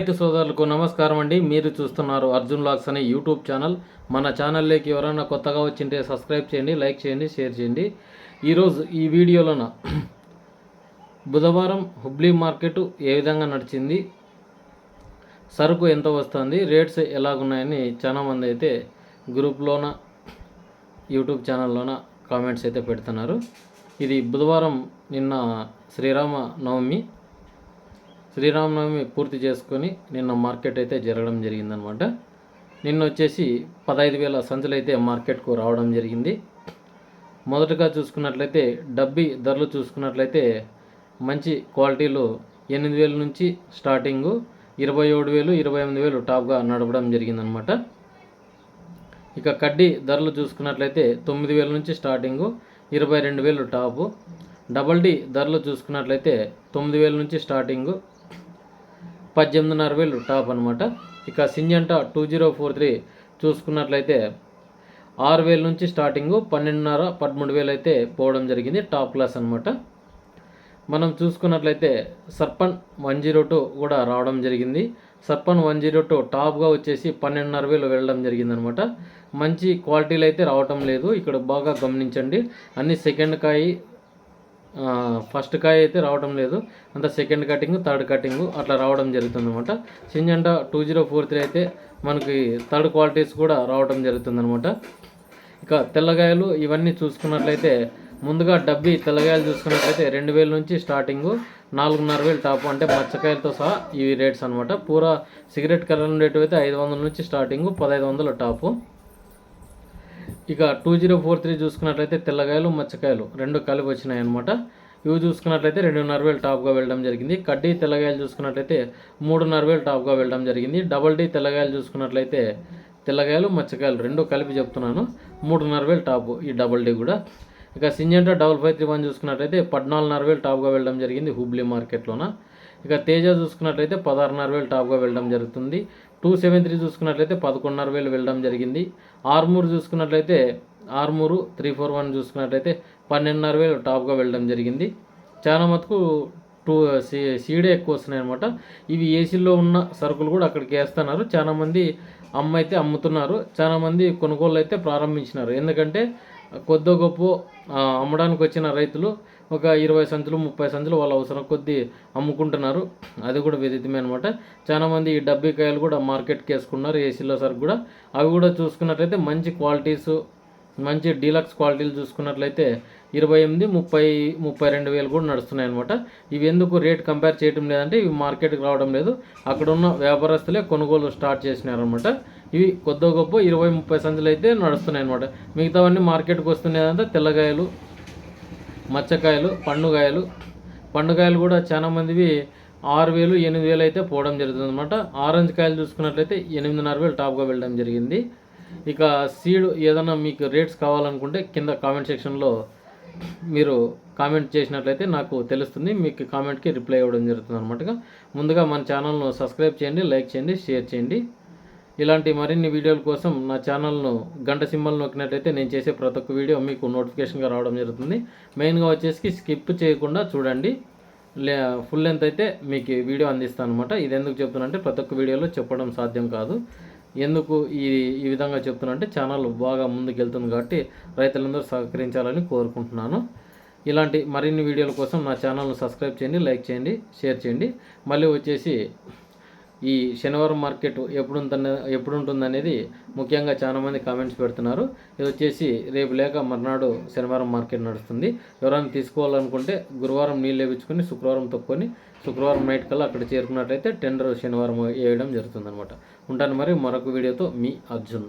రైతు సోదరులకు నమస్కారం అండి. మీరు చూస్తున్నారు అర్జున్ లాక్స్ అనే యూట్యూబ్ ఛానల్. మన ఛానల్లోకి ఎవరైనా కొత్తగా వచ్చింటే సబ్స్క్రైబ్ చేయండి లైక్ చేయండి షేర్ చేయండి. ఈరోజు ఈ వీడియోలోన బుధవారం హుబ్లీ మార్కెట్ ఏ విధంగా నడిచింది సరుకు ఎంత వస్తుంది రేట్స్ ఎలాగున్నాయని చాలామంది అయితే గ్రూప్లోన యూట్యూబ్ ఛానల్లోన కామెంట్స్ అయితే పెడుతున్నారు. ఇది బుధవారం నిన్న శ్రీరామ నవమి శ్రీరామనవమి పూర్తి చేసుకొని నిన్న మార్కెట్ అయితే జరగడం జరిగిందనమాట. నిన్న వచ్చేసి పదహైదు వేల సంచులు అయితే మార్కెట్కు రావడం జరిగింది. మొదటగా చూసుకున్నట్లయితే డబ్బి ధరలు చూసుకున్నట్లయితే మంచి క్వాలిటీలు ఎనిమిది వేల నుంచి స్టార్టింగు ఇరవై ఏడు వేలు ఇరవై ఎనిమిది వేలు టాప్గా నడపడం జరిగిందనమాట. ఇక కడ్డీ ధరలు చూసుకున్నట్లయితే తొమ్మిది వేల నుంచి స్టార్టింగు ఇరవై రెండు వేలు టాపు. డబల్ డీ ధరలు చూసుకున్నట్లయితే తొమ్మిది వేల నుంచి స్టార్టింగు పద్దెనిమిదిన్నర వేలు టాప్ అనమాట ఇక Syngenta two zero four three చూసుకున్నట్లయితే ఆరు వేల నుంచి స్టార్టింగు పన్నెండున్నర పదమూడు వేలు అయితే పోవడం జరిగింది టాప్ క్లాస్ అనమాట మనం చూసుకున్నట్లయితే సర్పన్ వన్ జీరో టూ కూడా రావడం జరిగింది. సర్పన్ వన్ జీరో టూ టాప్గా వచ్చేసి పన్నెండున్నర వేలు వెళ్ళడం జరిగిందనమాట మంచి క్వాలిటీలు అయితే రావటం లేదు ఇక్కడ బాగా గమనించండి. అన్ని సెకండ్ కాయి ఫస్ట్ కాయ అయితే రావడం లేదు. అంత సెకండ్ కటింగ్ థర్డ్ కటింగ్ అట్లా రావడం జరుగుతుంది అనమాట Syngenta two zero four three అయితే మనకి థర్డ్ క్వాలిటీస్ కూడా రావడం జరుగుతుంది అనమాట ఇక తెల్లగాయలు ఇవన్నీ చూసుకున్నట్లయితే ముందుగా డబ్బి తెల్లగాయలు చూసుకున్నట్లయితే రెండు వేల నుంచి స్టార్టింగ్ నాలుగున్నర వేలు టాప్ అంటే మచ్చకాయలతో సహా ఇవి రేట్స్ అనమాట పూరా సిగరెట్ కలర్ ఉండేటివి అయితే ఐదు వందల నుంచి స్టార్టింగ్ పదహైదు వందల టాపు. ఇక టూ జీరో ఫోర్ త్రీ చూసుకున్నట్లయితే తెల్లగాయలు మచ్చకాయలు రెండు కలిపి వచ్చినాయి అనమాట ఇవి చూసుకున్నట్లయితే రెండున్నర వేలు టాప్గా వెళ్ళడం జరిగింది. కడ్డీ తెల్లగాయలు చూసుకున్నట్లయితే మూడున్నర వేలు టాప్గా వెళ్ళడం జరిగింది. డబల్ డీ తెల్లగాయలు చూసుకున్నట్లయితే తెల్లగాయలు మచ్చకాయలు రెండు కలిపి చెప్తున్నాను. మూడున్నర వేలు టాప్ ఈ డబల్ డీ కూడా. ఇక Syngenta double five three one చూసుకున్నట్లయితే పద్నాలుగున్నర వేలు టాప్గా వెళ్ళడం జరిగింది హుబ్లీ మార్కెట్లోన. ఇక తేజ చూసుకున్నట్లయితే పదహారున్నర వేలు టాప్గా వెళ్ళడం జరుగుతుంది. టూ సెవెన్ త్రీ చూసుకున్నట్లయితే పదకొండున్నర వేలు వెళ్ళడం జరిగింది. ఆర్మూర్ చూసుకున్నట్లయితే ఆర్మూరు త్రీ ఫోర్ వన్ చూసుకున్నట్లయితే పన్నెండున్నర వేలు టాప్గా వెళ్ళడం జరిగింది. చాలా మటుకు టూ సీ సీడే ఎక్కువ వస్తున్నాయి అనమాట ఇవి ఏసీలో ఉన్న సరుకులు కూడా అక్కడికి వేస్తున్నారు. చాలామంది అమ్మ అయితే అమ్ముతున్నారు. చాలామంది కొనుగోలు అయితే ప్రారంభించినారు. ఎందుకంటే కొద్ది గొప్ప అమ్మడానికి వచ్చిన రైతులు ఒక ఇరవై సంచులు ముప్పై సంచులు వాళ్ళ అవసరం కొద్దీ అమ్ముకుంటున్నారు. అది కూడా విదితమే అనమాట చాలామంది ఈ డబ్బీ కాయలు కూడా మార్కెట్కి వేసుకున్నారు ఏసీలో సరుకు కూడా. అవి కూడా చూసుకున్నట్లయితే మంచి క్వాలిటీస్ మంచి డీలక్స్ క్వాలిటీలు చూసుకున్నట్లయితే ఇరవై ఎనిమిది ముప్పై ముప్పై రెండు వేలు కూడా నడుస్తున్నాయి అనమాట ఇవి ఎందుకు రేట్ కంపేర్ చేయడం లేదంటే ఇవి మార్కెట్కి రావడం లేదు. అక్కడ ఉన్న వ్యాపారస్తులే కొనుగోలు స్టార్ట్ చేసినారనమాట ఇవి కొద్ది గొప్ప ఇరవై ముప్పై సంచులు అయితే నడుస్తున్నాయి అనమాట మిగతావన్నీ మార్కెట్కి వస్తున్నాయంటే తెల్లగాయలు మచ్చకాయలు పండుగాయలు. పండుగాయలు కూడా చాలా మందివి ఆరు వేలు ఎనిమిది వేలు అయితే పోవడం జరుగుతుంది అనమాట ఆరెంజ్ కాయలు చూసుకున్నట్లయితే ఎనిమిదిన్నర వేలు టాప్గా వెళ్ళడం జరిగింది. ఇక సీడ్ ఏదైనా మీకు రేట్స్ కావాలనుకుంటే కింద కామెంట్ సెక్షన్లో మీరు కామెంట్ చేసినట్లయితే నాకు తెలుస్తుంది. మీకు కామెంట్కి రిప్లై ఇవ్వడం జరుగుతుంది అనమాట ముందుగా మన ఛానల్ను సబ్స్క్రైబ్ చేయండి లైక్ చేయండి షేర్ చేయండి. ఇలాంటి మరిన్ని వీడియోల కోసం నా ఛానల్ను గంట సింబల్ నొక్కినట్లయితే నేను చేసే ప్రతి ఒక్క వీడియో మీకు నోటిఫికేషన్గా రావడం జరుగుతుంది. మెయిన్గా వచ్చేసి స్కిప్ చేయకుండా చూడండి. లే ఫుల్ లెంత్ అయితే మీకు వీడియో అందిస్తాను అనమాట ఇది ఎందుకు చెప్తున్నానంటే ప్రతి ఒక్క వీడియోలో చెప్పడం సాధ్యం కాదు. ఎందుకు ఈ ఈ విధంగా చెప్తున్నానంటే ఛానల్ బాగా ముందుకు వెళ్తుంది కాబట్టి రైతులందరూ సహకరించాలని కోరుకుంటున్నాను. ఇలాంటి మరిన్ని వీడియోల కోసం నా ఛానల్ను సబ్స్క్రైబ్ చేయండి లైక్ చేయండి షేర్ చేయండి. మళ్ళీ వచ్చేసి ఈ శనివారం మార్కెట్ ఎప్పుడు ఎప్పుడు ఉంటుంది అనేది ముఖ్యంగా చాలామంది కామెంట్స్ పెడుతున్నారు. ఇది వచ్చేసి రేపు లేక మర్నాడు శనివారం మార్కెట్ నడుస్తుంది. ఎవరైనా తీసుకోవాలనుకుంటే గురువారం నీళ్ళు వేయించుకొని శుక్రవారం తొక్కొని శుక్రవారం నైట్ కల్లా అక్కడ చేరుకున్నట్టయితే టెండర్ శనివారం వేయడం జరుగుతుంది అనమాట ఉంటాను మరి మరొక వీడియోతో మీ అర్జున్.